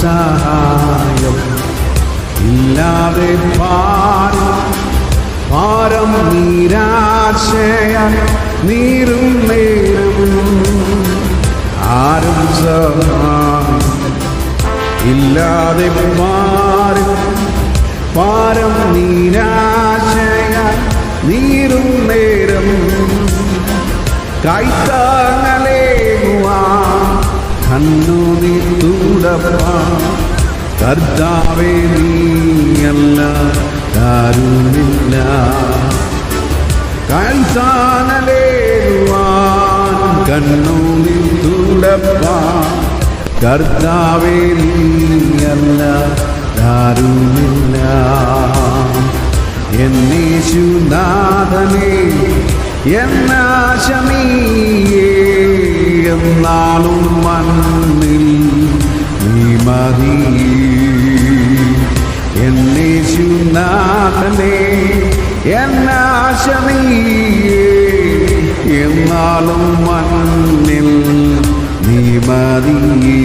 സഹായം ഇല്ലാതെ പാരും പാരം നീരാശയ നീരും നേരും. ആരും സഹായം ഇല്ലാതെ പാരും പാരം നീരാശയ നീരും നേരം. കൈത്താങ്ങലേകുവാ കണ്ണു നീ തുടപ്പാ. കർത്താവേ നീയല്ല കാരുമില്ല കൈത്താങ്ങലേകുവാൻ കണ്ണു നീ തുടപ്പാ. കർത്താവേ നീയല്ല കാരുമില്ല എന്നീശുനാഥനേ എന്നാശമീയേ എന്നാളും മണ്ണിൽ നാഥനേ എന്നാശനീയേ എന്നാലും മണ്ണിൽ നീ മതിയേ.